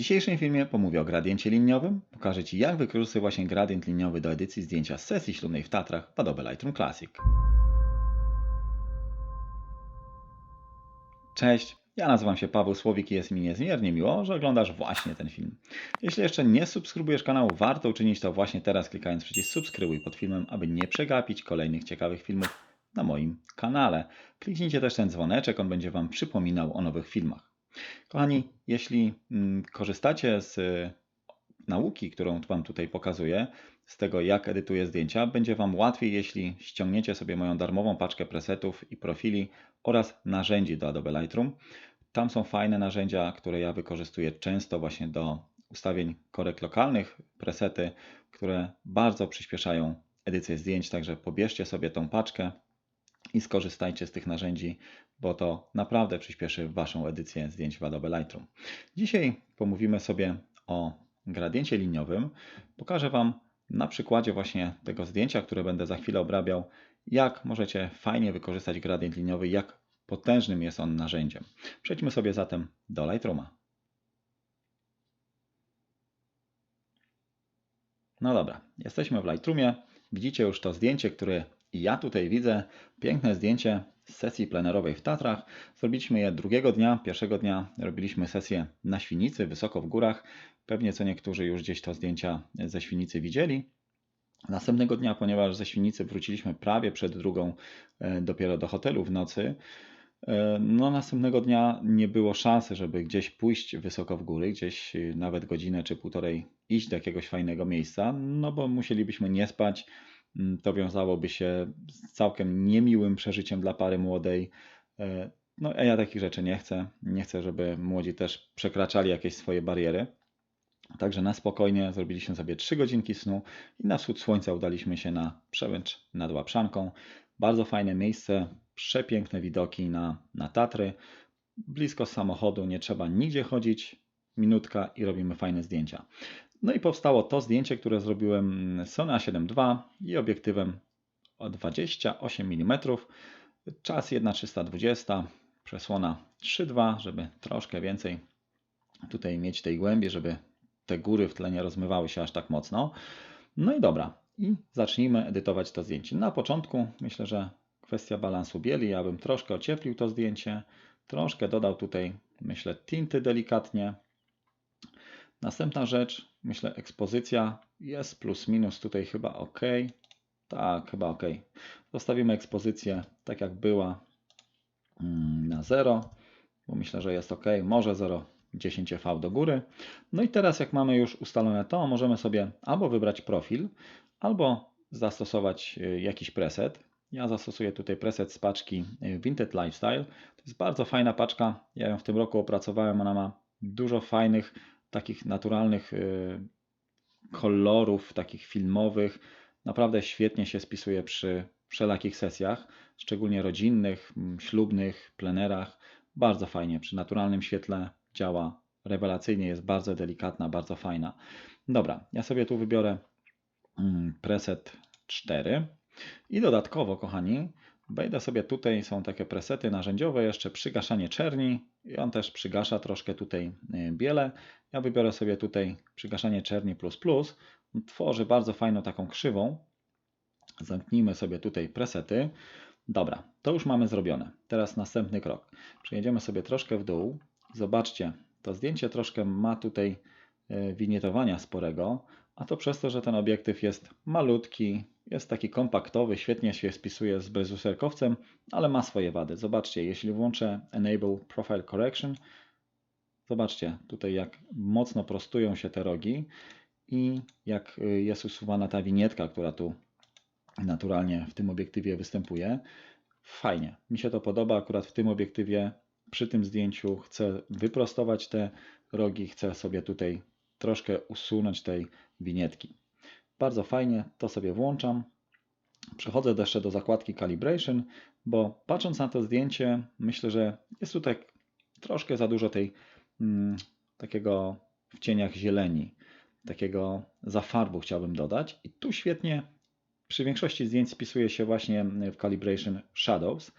dzisiejszym filmie pomówię o gradiencie liniowym, pokażę Ci jak wykorzystać właśnie gradient liniowy do edycji zdjęcia z sesji ślubnej w Tatrach w Adobe Lightroom Classic. Cześć, ja nazywam się Paweł Słowik i jest mi niezmiernie miło, że oglądasz właśnie ten film. Jeśli jeszcze nie subskrybujesz kanału, warto uczynić to właśnie teraz klikając przycisk subskrybuj pod filmem, aby nie przegapić kolejnych ciekawych filmów na moim kanale. Kliknijcie też ten dzwoneczek, on będzie Wam przypominał o nowych filmach. Kochani, jeśli mm, korzystacie z y, nauki, którą Wam tutaj pokazuję, z tego jak edytuję zdjęcia, będzie Wam łatwiej, jeśli ściągniecie sobie moją darmową paczkę presetów i profili oraz narzędzi do Adobe Lightroom. Tam są fajne narzędzia, które ja wykorzystuję często właśnie do ustawień korekt lokalnych, presety, które bardzo przyspieszają edycję zdjęć, także pobierzcie sobie tą paczkę i skorzystajcie z tych narzędzi, bo to naprawdę przyspieszy Waszą edycję zdjęć w Adobe Lightroom. Dzisiaj pomówimy sobie o gradiencie liniowym. Pokażę Wam na przykładzie właśnie tego zdjęcia, które będę za chwilę obrabiał, jak możecie fajnie wykorzystać gradient liniowy, jak potężnym jest on narzędziem. Przejdźmy sobie zatem do Lightrooma. No dobra, jesteśmy w Lightroomie. Widzicie już to zdjęcie, które ja tutaj widzę. Piękne zdjęcie sesji plenerowej w Tatrach. Zrobiliśmy je drugiego dnia. Pierwszego dnia robiliśmy sesję na Świnicy, wysoko w górach. Pewnie co niektórzy już gdzieś to zdjęcia ze Świnicy widzieli. Następnego dnia, ponieważ ze Świnicy wróciliśmy prawie przed drugą e, dopiero do hotelu w nocy, e, no następnego dnia nie było szansy, żeby gdzieś pójść wysoko w góry, gdzieś e, nawet godzinę czy półtorej iść do jakiegoś fajnego miejsca, no bo musielibyśmy nie spać. Mm, to wiązałoby się z całkiem niemiłym przeżyciem dla pary młodej. No a ja takich rzeczy nie chcę. Nie chcę, żeby młodzi też przekraczali jakieś swoje bariery. Także na spokojnie zrobiliśmy sobie 3 godzinki snu i na wschód słońca udaliśmy się na przełęcz nad Łapszanką. Bardzo fajne miejsce, przepiękne widoki na, na Tatry. Blisko samochodu, nie trzeba nigdzie chodzić, minutka i robimy fajne zdjęcia. No i powstało to zdjęcie, które zrobiłem Sony A7 II i obiektywem o 28 mm. Czas 1.320, przesłona 3.2, żeby troszkę więcej tutaj mieć tej głębi, żeby te góry w tle nie rozmywały się aż tak mocno. No i dobra, i zacznijmy edytować to zdjęcie. Na początku myślę, że kwestia balansu bieli. Ja bym troszkę ocieplił to zdjęcie, troszkę dodał tutaj, myślę, tinty delikatnie. Następna rzecz, myślę, ekspozycja jest plus minus tutaj chyba ok. Tak, chyba ok. Zostawimy ekspozycję tak jak była mm, na 0, bo myślę, że jest ok. Może 0 10V do góry. No i teraz jak mamy już ustalone to, możemy sobie albo wybrać profil, albo zastosować y, jakiś preset. Ja zastosuję tutaj preset z paczki y, Vinted Lifestyle. To jest bardzo fajna paczka. Ja ją w tym roku opracowałem. Ona ma dużo fajnych, takich naturalnych y, kolorów, takich filmowych. Naprawdę świetnie się spisuje przy wszelakich sesjach, szczególnie rodzinnych, ślubnych, plenerach. Bardzo fajnie przy naturalnym świetle działa rewelacyjnie, jest bardzo delikatna, bardzo fajna. Dobra, ja sobie tu wybiorę mm, preset 4 i dodatkowo, kochani, wejdę sobie tutaj, są takie presety narzędziowe, jeszcze przygaszanie czerni i on też przygasza troszkę tutaj y, biele. Ja wybiorę sobie tutaj przygaszanie czerni plus plus, tworzy bardzo fajną taką krzywą. Zamknijmy sobie tutaj presety. Dobra, to już mamy zrobione. Teraz następny krok. Przejedziemy sobie troszkę w dół Zobaczcie, to zdjęcie troszkę ma tutaj e, winietowania sporego, a to przez to, że ten obiektyw jest malutki, jest taki kompaktowy, świetnie się spisuje z bezuserkowcem, ale ma swoje wady. Zobaczcie, jeśli włączę Enable Profile Correction, zobaczcie tutaj jak mocno prostują się te rogi i jak e, jest usuwana ta winietka, która tu naturalnie w tym obiektywie występuje. Fajnie, mi się to podoba akurat w tym obiektywie przy tym zdjęciu chcę wyprostować te rogi, chcę sobie tutaj troszkę usunąć tej winietki. Bardzo fajnie, to sobie włączam. Przechodzę jeszcze do zakładki Calibration, bo patrząc na to zdjęcie, myślę, że jest tutaj troszkę za dużo tej mm, takiego w cieniach zieleni, takiego zafarbu chciałbym dodać. I tu świetnie przy większości zdjęć spisuje się właśnie w Calibration Shadows.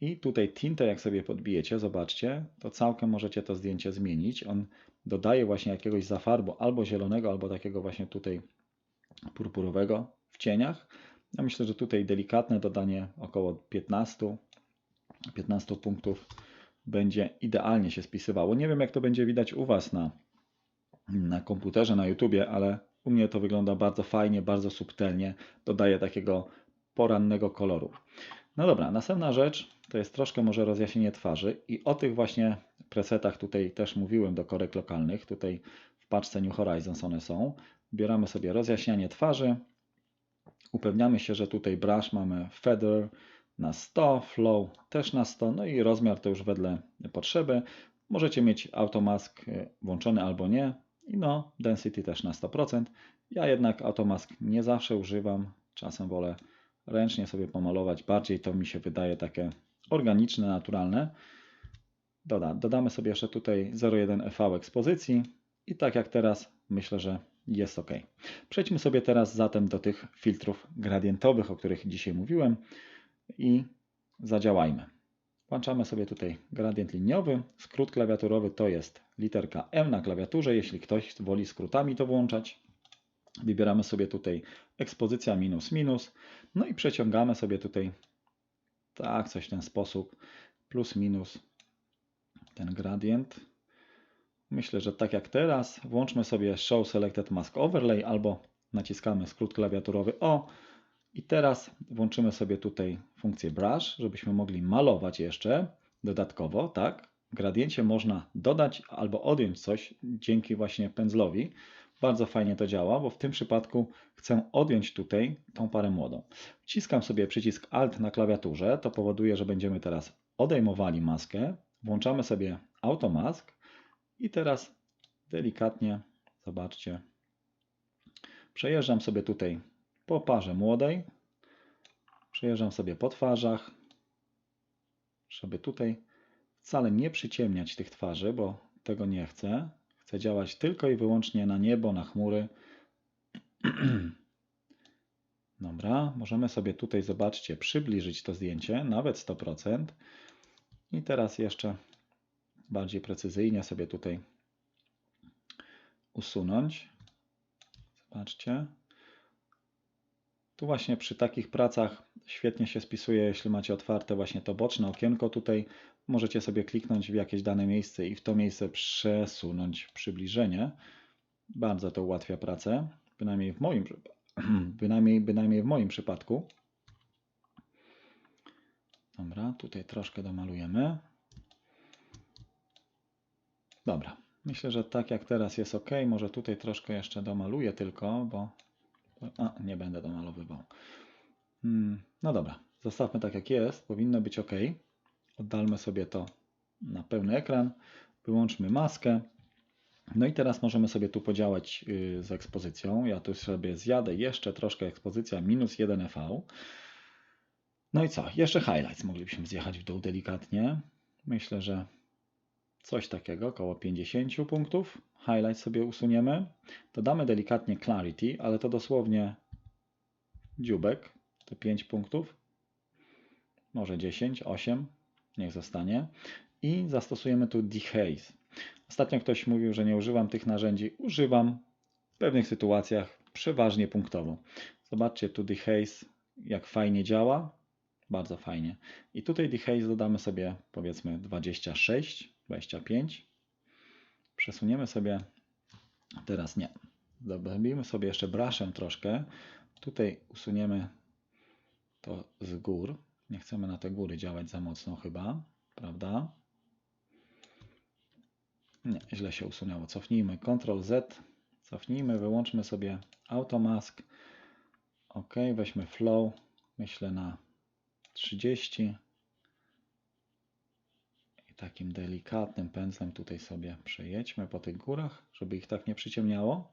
I tutaj tintę, jak sobie podbijecie, zobaczcie, to całkiem możecie to zdjęcie zmienić. On dodaję właśnie jakiegoś zafarbu albo zielonego, albo takiego właśnie tutaj purpurowego w cieniach. Ja myślę, że tutaj delikatne dodanie około 15, 15 punktów będzie idealnie się spisywało. Nie wiem, jak to będzie widać u Was na, na komputerze, na YouTubie, ale u mnie to wygląda bardzo fajnie, bardzo subtelnie. Dodaje takiego porannego koloru. No dobra, następna rzecz to jest troszkę może rozjaśnienie twarzy i o tych właśnie presetach tutaj też mówiłem do korek lokalnych. Tutaj w paczce New Horizons one są. Bieramy sobie rozjaśnianie twarzy. Upewniamy się, że tutaj brush mamy feather na 100, flow też na 100, no i rozmiar to już wedle potrzeby. Możecie mieć automask y, włączony albo nie. I no, density też na 100%. Ja jednak automask nie zawsze używam. Czasem wolę ręcznie sobie pomalować. Bardziej to mi się wydaje takie organiczne, naturalne. Doda, dodamy sobie jeszcze tutaj 0,1 EV ekspozycji i tak jak teraz myślę, że jest ok. Przejdźmy sobie teraz zatem do tych filtrów gradientowych, o których dzisiaj mówiłem i zadziałajmy. Włączamy sobie tutaj gradient liniowy. Skrót klawiaturowy to jest literka M na klawiaturze, jeśli ktoś woli skrótami to włączać. Wybieramy sobie tutaj ekspozycja minus minus, no i przeciągamy sobie tutaj tak, coś w ten sposób, plus minus ten gradient. Myślę, że tak jak teraz, włączmy sobie Show Selected Mask Overlay albo naciskamy skrót klawiaturowy O i teraz włączymy sobie tutaj funkcję Brush, żebyśmy mogli malować jeszcze dodatkowo, tak? Gradiencie można dodać albo odjąć coś dzięki właśnie pędzlowi. Bardzo fajnie to działa, bo w tym przypadku chcę odjąć tutaj tą parę młodą. Wciskam sobie przycisk Alt na klawiaturze, to powoduje, że będziemy teraz odejmowali maskę. Włączamy sobie Automask i teraz delikatnie, zobaczcie, przejeżdżam sobie tutaj po parze młodej, przejeżdżam sobie po twarzach, żeby tutaj wcale nie przyciemniać tych twarzy, bo tego nie chcę. Chcę działać tylko i wyłącznie na niebo, na chmury. Dobra, możemy sobie tutaj, zobaczcie, przybliżyć to zdjęcie, nawet 100%. I teraz jeszcze bardziej precyzyjnie sobie tutaj usunąć. Zobaczcie. Tu właśnie przy takich pracach świetnie się spisuje, jeśli macie otwarte właśnie to boczne okienko tutaj. Możecie sobie kliknąć w jakieś dane miejsce i w to miejsce przesunąć przybliżenie. Bardzo to ułatwia pracę, bynajmniej w moim, bynajmniej, bynajmniej w moim przypadku. Dobra, tutaj troszkę domalujemy. Dobra, myślę, że tak jak teraz jest ok. Może tutaj troszkę jeszcze domaluję tylko, bo a, nie będę domalowywał. Hmm, no dobra, zostawmy tak jak jest. Powinno być ok. Oddalmy sobie to na pełny ekran. Wyłączmy maskę. No i teraz możemy sobie tu podziałać y, z ekspozycją. Ja tu sobie zjadę jeszcze troszkę ekspozycja minus 1 EV. No i co? Jeszcze highlights moglibyśmy zjechać w dół delikatnie. Myślę, że coś takiego, około 50 punktów. Highlight sobie usuniemy. Dodamy delikatnie clarity, ale to dosłownie dziubek, to 5 punktów. Może 10, 8, niech zostanie. I zastosujemy tu dehaze. Ostatnio ktoś mówił, że nie używam tych narzędzi. Używam w pewnych sytuacjach przeważnie punktowo. Zobaczcie tu dehaze, jak fajnie działa. Bardzo fajnie. I tutaj dehaze dodamy sobie powiedzmy 26, 25. Przesuniemy sobie, teraz nie. Zrobimy sobie jeszcze brushem troszkę. Tutaj usuniemy to z gór. Nie chcemy na te góry działać za mocno chyba, prawda? Nie, źle się usunęło. Cofnijmy Ctrl Z, cofnijmy, wyłączmy sobie Automask. OK, weźmy Flow, myślę na 30. Takim delikatnym pędzlem tutaj sobie przejedźmy po tych górach, żeby ich tak nie przyciemniało,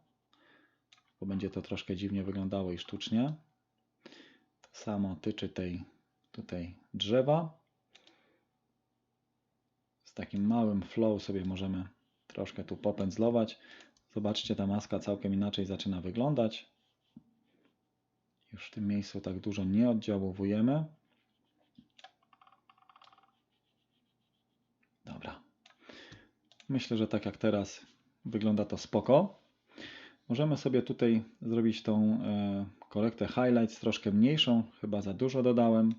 bo będzie to troszkę dziwnie wyglądało i sztucznie. To samo tyczy tej tutaj drzewa. Z takim małym flow sobie możemy troszkę tu popędzlować. Zobaczcie, ta maska całkiem inaczej zaczyna wyglądać. Już w tym miejscu tak dużo nie oddziałujemy. Dobra. Myślę, że tak jak teraz wygląda to spoko. Możemy sobie tutaj zrobić tą e, korektę highlights troszkę mniejszą, chyba za dużo dodałem.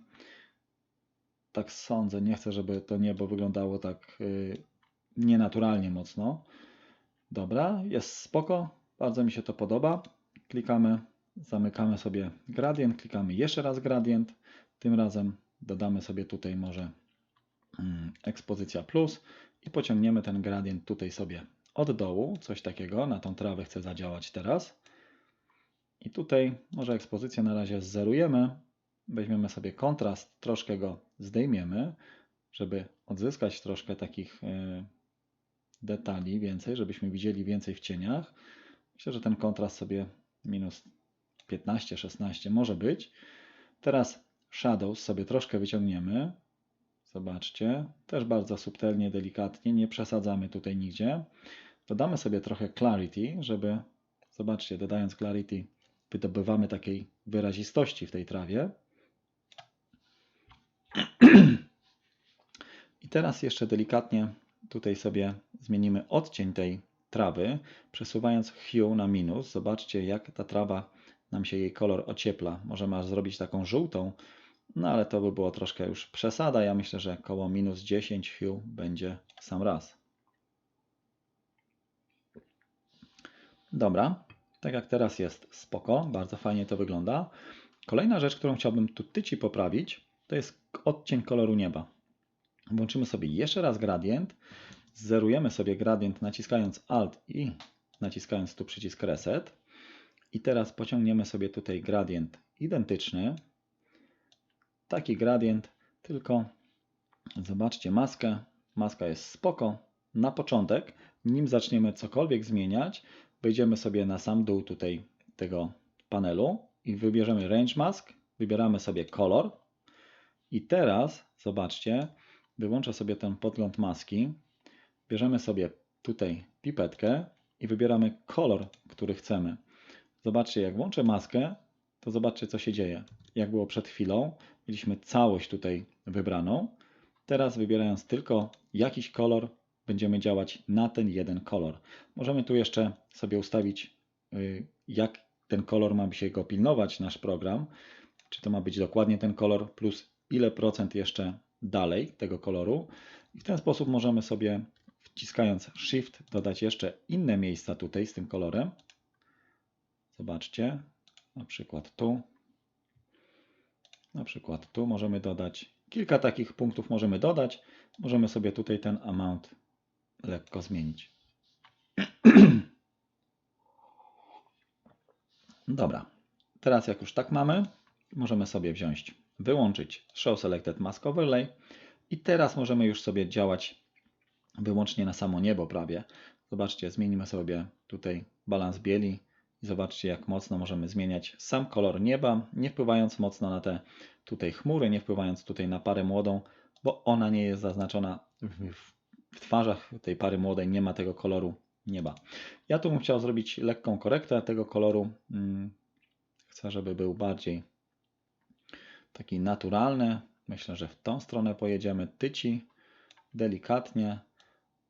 Tak sądzę, nie chcę, żeby to niebo wyglądało tak y, nienaturalnie mocno. Dobra, jest spoko, bardzo mi się to podoba. Klikamy, zamykamy sobie gradient, klikamy jeszcze raz gradient. Tym razem dodamy sobie tutaj może mm, ekspozycja plus i pociągniemy ten gradient tutaj sobie od dołu, coś takiego, na tą trawę chcę zadziałać teraz. I tutaj może ekspozycję na razie zerujemy, weźmiemy sobie kontrast, troszkę go zdejmiemy, żeby odzyskać troszkę takich y, detali więcej, żebyśmy widzieli więcej w cieniach. Myślę, że ten kontrast sobie minus 15-16 może być. Teraz shadows sobie troszkę wyciągniemy. Zobaczcie, też bardzo subtelnie, delikatnie, nie przesadzamy tutaj nigdzie. Dodamy sobie trochę clarity, żeby, zobaczcie, dodając clarity, wydobywamy takiej wyrazistości w tej trawie. I teraz jeszcze delikatnie tutaj sobie zmienimy odcień tej trawy, przesuwając hue na minus. Zobaczcie, jak ta trawa nam się jej kolor ociepla. Możemy aż zrobić taką żółtą, no ale to by było troszkę już przesada. Ja myślę, że koło minus 10 hue będzie sam raz. Dobra, tak jak teraz jest spoko, bardzo fajnie to wygląda. Kolejna rzecz, którą chciałbym tu tyci poprawić, to jest odcień koloru nieba. Włączymy sobie jeszcze raz gradient, zerujemy sobie gradient naciskając Alt i naciskając tu przycisk Reset. I teraz pociągniemy sobie tutaj gradient identyczny. Taki gradient, tylko zobaczcie maskę. Maska jest spoko. Na początek, nim zaczniemy cokolwiek zmieniać, wejdziemy sobie na sam dół tutaj tego panelu i wybierzemy Range Mask, wybieramy sobie kolor i teraz zobaczcie, wyłączę sobie ten podgląd maski, bierzemy sobie tutaj pipetkę i wybieramy kolor, który chcemy. Zobaczcie, jak włączę maskę, to zobaczcie, co się dzieje. Jak było przed chwilą, mieliśmy całość tutaj wybraną. Teraz wybierając tylko jakiś kolor, będziemy działać na ten jeden kolor. Możemy tu jeszcze sobie ustawić, y, jak ten kolor ma się go pilnować, nasz program. Czy to ma być dokładnie ten kolor, plus ile procent jeszcze dalej tego koloru. I w ten sposób możemy sobie, wciskając Shift, dodać jeszcze inne miejsca tutaj z tym kolorem. Zobaczcie, na przykład tu. Na przykład tu możemy dodać kilka takich punktów możemy dodać. Możemy sobie tutaj ten amount lekko zmienić. Dobra, teraz jak już tak mamy, możemy sobie wziąć, wyłączyć Show Selected Mask Overlay i teraz możemy już sobie działać wyłącznie na samo niebo prawie. Zobaczcie, zmienimy sobie tutaj balans bieli zobaczcie jak mocno możemy zmieniać sam kolor nieba, nie wpływając mocno na te tutaj chmury, nie wpływając tutaj na parę młodą, bo ona nie jest zaznaczona w, twarzach tej pary młodej, nie ma tego koloru nieba. Ja tu bym chciał zrobić lekką korektę tego koloru. Mm, chcę, żeby był bardziej taki naturalny. Myślę, że w tą stronę pojedziemy tyci, delikatnie.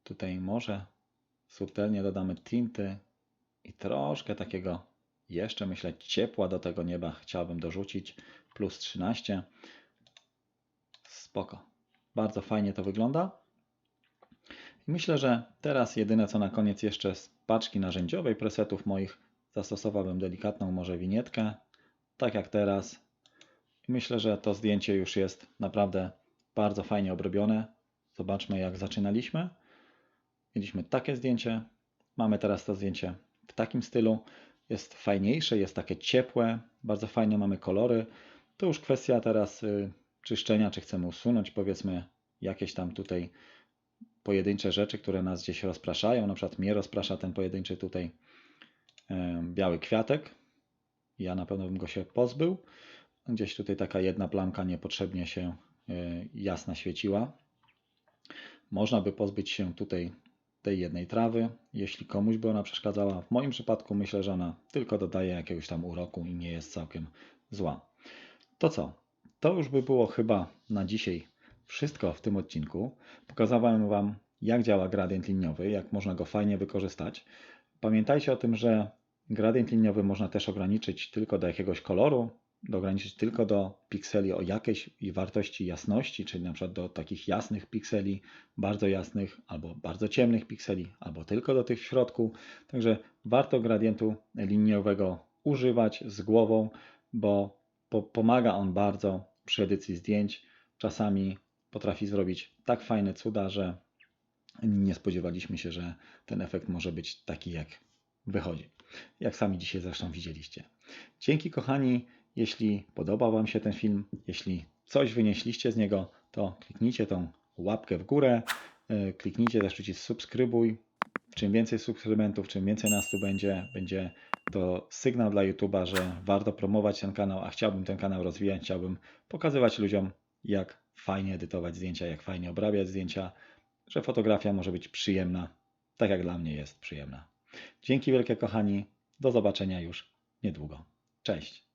Tutaj może subtelnie dodamy tinty i troszkę takiego jeszcze myślę ciepła do tego nieba chciałbym dorzucić. Plus 13. Spoko. Bardzo fajnie to wygląda. I myślę, że teraz jedyne co na koniec jeszcze z paczki narzędziowej presetów moich zastosowałbym delikatną może winietkę, tak jak teraz. I myślę, że to zdjęcie już jest naprawdę bardzo fajnie obrobione. Zobaczmy jak zaczynaliśmy. Mieliśmy takie zdjęcie, mamy teraz to zdjęcie w takim stylu. Jest fajniejsze, jest takie ciepłe, bardzo fajne mamy kolory. To już kwestia teraz y, czyszczenia, czy chcemy usunąć powiedzmy jakieś tam tutaj pojedyncze rzeczy, które nas gdzieś rozpraszają. Na przykład mnie rozprasza ten pojedynczy tutaj biały kwiatek. Ja na pewno bym go się pozbył. Gdzieś tutaj taka jedna plamka niepotrzebnie się e, jasna świeciła. Można by pozbyć się tutaj tej jednej trawy, jeśli komuś by ona przeszkadzała. W moim przypadku myślę, że ona tylko dodaje jakiegoś tam uroku i nie jest całkiem zła. To co? To już by było chyba na dzisiaj wszystko w tym odcinku. Pokazałem Wam, jak działa gradient liniowy, jak można go fajnie wykorzystać. Pamiętajcie o tym, że gradient liniowy można też ograniczyć tylko do jakiegoś koloru, ograniczyć tylko do pikseli o jakiejś wartości jasności, czyli na przykład do takich jasnych pikseli, bardzo jasnych albo bardzo ciemnych pikseli, albo tylko do tych w środku. Także warto gradientu liniowego używać z głową, bo po pomaga on bardzo przy edycji zdjęć. Czasami potrafi zrobić tak fajne cuda, że nie spodziewaliśmy się, że ten efekt może być taki, jak wychodzi. Jak sami dzisiaj zresztą widzieliście. Dzięki kochani, jeśli podobał Wam się ten film, jeśli coś wynieśliście z niego, to kliknijcie tą łapkę w górę, e, kliknijcie też przycisk subskrybuj. Czym więcej subskrybentów, czym więcej nas tu będzie, będzie to sygnał dla YouTube'a, że warto promować ten kanał, a chciałbym ten kanał rozwijać, chciałbym pokazywać ludziom, jak fajnie edytować zdjęcia, jak fajnie obrabiać zdjęcia, że fotografia może być przyjemna, tak jak dla mnie jest przyjemna. Dzięki wielkie kochani, do zobaczenia już niedługo. Cześć.